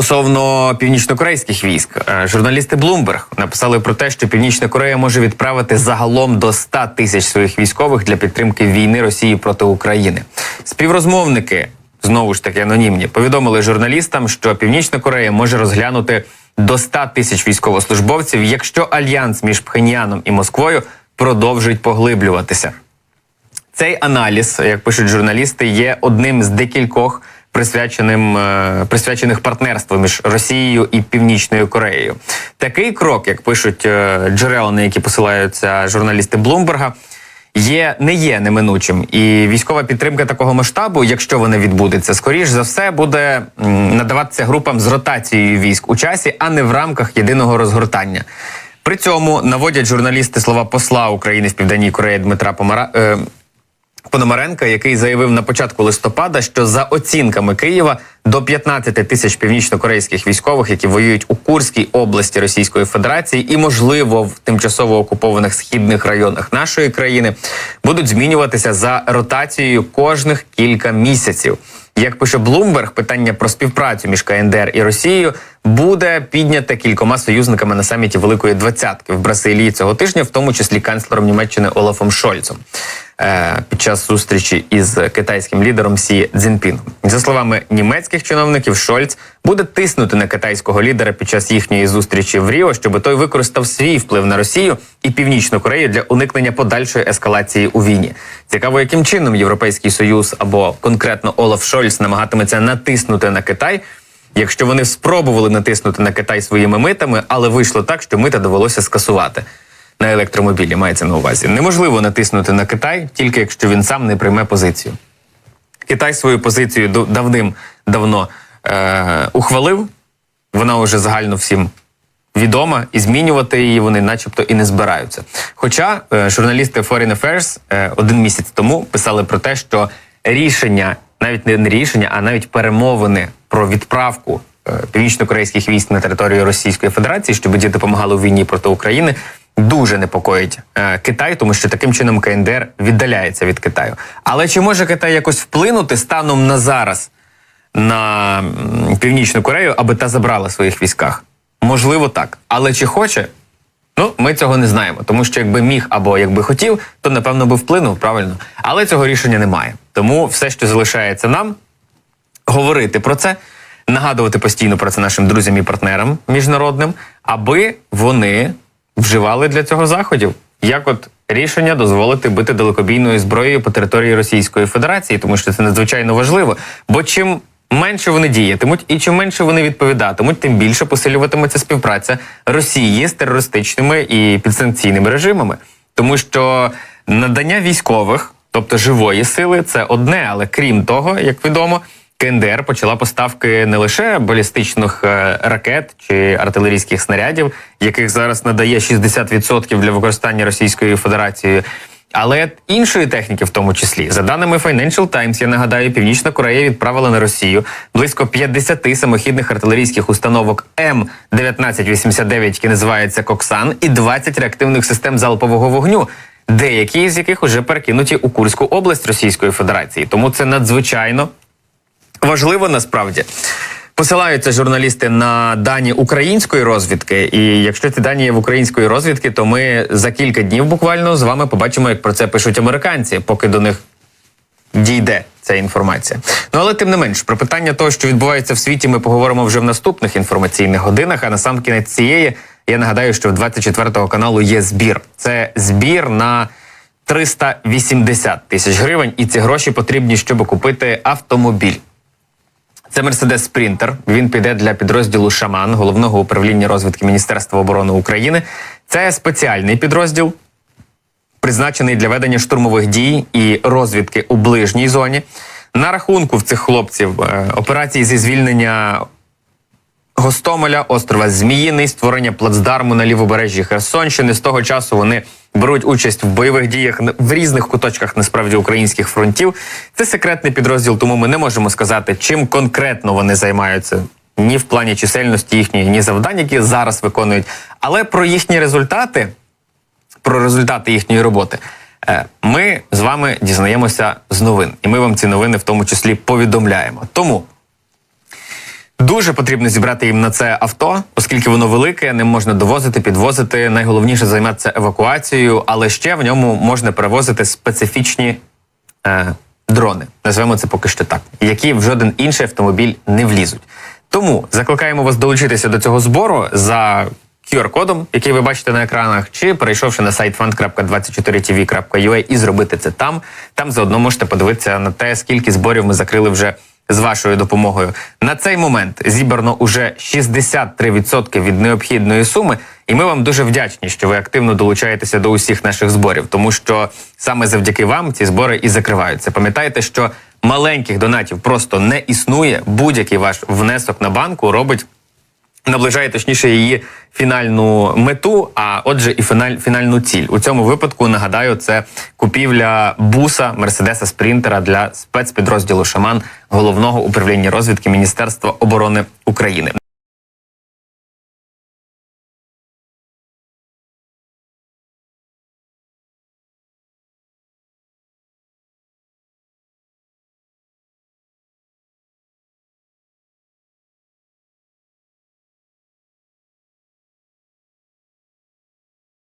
Стосовно північнокорейських військ, е, журналісти Bloomberg написали про те, що Північна Корея може відправити загалом до 100 тисяч своїх військових для підтримки війни Росії проти України. Співрозмовники знову ж таки анонімні повідомили журналістам, що Північна Корея може розглянути до 100 тисяч військовослужбовців, якщо альянс між Пхеньяном і Москвою продовжить поглиблюватися. Цей аналіз, як пишуть журналісти, є одним з декількох присвяченим е, присвячених партнерству між Росією і Північною Кореєю. Такий крок, як пишуть е, джерела, на які посилаються журналісти Блумберга. Є не є неминучим, і військова підтримка такого масштабу, якщо вона відбудеться, скоріш за все буде надаватися групам з ротацією військ у часі, а не в рамках єдиного розгортання. При цьому наводять журналісти слова посла України в Південній Кореї Дмитра Помара. Е, Пономаренка, який заявив на початку листопада, що за оцінками Києва до 15 тисяч північнокорейських військових, які воюють у Курській області Російської Федерації, і можливо в тимчасово окупованих східних районах нашої країни, будуть змінюватися за ротацією кожних кілька місяців. Як пише Блумберг, питання про співпрацю між КНДР і Росією буде підняте кількома союзниками на саміті Великої Двадцятки в Бразилії цього тижня, в тому числі канцлером Німеччини Олафом Шольцом. Е, Під час зустрічі із китайським лідером Сі Цзіньпінгом. За словами німецьких чиновників, Шольц буде тиснути на китайського лідера під час їхньої зустрічі в Ріо, щоб той використав свій вплив на Росію і Північну Корею для уникнення подальшої ескалації у війні. Цікаво, яким чином Європейський Союз або конкретно Олаф Шольц намагатиметься натиснути на Китай. Якщо вони спробували натиснути на Китай своїми митами, але вийшло так, що мита довелося скасувати на електромобілі. Мається на увазі. Неможливо натиснути на Китай, тільки якщо він сам не прийме позицію. Китай свою позицію давним-давно е, ухвалив. Вона вже загально всім відома, і змінювати її вони, начебто, і не збираються. Хоча е, журналісти Foreign Affairs е, один місяць тому писали про те, що рішення, навіть не рішення, а навіть перемовини про відправку е, північно-корейських військ на територію Російської Федерації, щоб ті допомагали у війні проти України. Дуже непокоїть е, Китай, тому що таким чином КНДР віддаляється від Китаю. Але чи може Китай якось вплинути станом на зараз на Північну Корею, аби та забрала в своїх військах? Можливо, так. Але чи хоче? Ну, ми цього не знаємо, тому що якби міг або якби хотів, то напевно би вплинув правильно. Але цього рішення немає. Тому все, що залишається нам, говорити про це, нагадувати постійно про це нашим друзям і партнерам міжнародним, аби вони вживали для цього заходів. Як от рішення дозволити бити далекобійною зброєю по території Російської Федерації, тому що це надзвичайно важливо. Бо чим менше вони діятимуть, і чим менше вони відповідатимуть, тим більше посилюватиметься співпраця Росії з терористичними і підсанкційними режимами, тому що надання військових, тобто живої сили, це одне, але крім того, як відомо. КНДР почала поставки не лише балістичних е, ракет чи артилерійських снарядів, яких зараз надає 60% для використання Російською Федерацією, але іншої техніки, в тому числі, за даними Financial Times, я нагадаю, Північна Корея відправила на Росію близько 50 самохідних артилерійських установок М1989, які називаються Коксан, і 20 реактивних систем залпового вогню. Деякі з яких вже перекинуті у Курську область Російської Федерації, тому це надзвичайно важливо насправді. Посилаються журналісти на дані української розвідки, і якщо ці дані є в української розвідки, то ми за кілька днів буквально з вами побачимо, як про це пишуть американці, поки до них дійде ця інформація. Ну але тим не менш, про питання того, що відбувається в світі, ми поговоримо вже в наступних інформаційних годинах. А на сам кінець цієї я нагадаю, що в 24 каналу є збір. Це збір на 380 тисяч гривень, і ці гроші потрібні, щоб купити автомобіль. Це Мерседес Спрінтер. Він піде для підрозділу Шаман головного управління розвідки Міністерства оборони України. Це спеціальний підрозділ, призначений для ведення штурмових дій і розвідки у ближній зоні. На рахунку в цих хлопців е, операції зі звільнення Гостомеля, острова Зміїний, створення плацдарму на лівобережжі Херсонщини. З того часу вони беруть участь в бойових діях в різних куточках насправді українських фронтів. Це секретний підрозділ, тому ми не можемо сказати, чим конкретно вони займаються. Ні в плані чисельності їхньої, ні завдань, які зараз виконують. Але про їхні результати, про результати їхньої роботи, е, ми з вами дізнаємося з новин. І ми вам ці новини в тому числі повідомляємо. Тому Дуже потрібно зібрати їм на це авто, оскільки воно велике, ним можна довозити, підвозити. Найголовніше займатися евакуацією, але ще в ньому можна перевозити специфічні е, дрони. Назвемо це поки що так, які в жоден інший автомобіль не влізуть. Тому закликаємо вас долучитися до цього збору за QR-кодом, який ви бачите на екранах, чи перейшовши на сайт fund.24tv.ua і зробити це там. Там заодно можете подивитися на те, скільки зборів ми закрили вже з вашою допомогою. На цей момент зібрано уже 63% від необхідної суми, і ми вам дуже вдячні, що ви активно долучаєтеся до усіх наших зборів, тому що саме завдяки вам ці збори і закриваються. Пам'ятайте, що маленьких донатів просто не існує. Будь-який ваш внесок на банку робить наближає точніше її фінальну мету, а отже, і фіналь, фінальну ціль. У цьому випадку нагадаю, це купівля буса Мерседеса Спрінтера для спецпідрозділу Шаман головного управління розвідки Міністерства оборони України.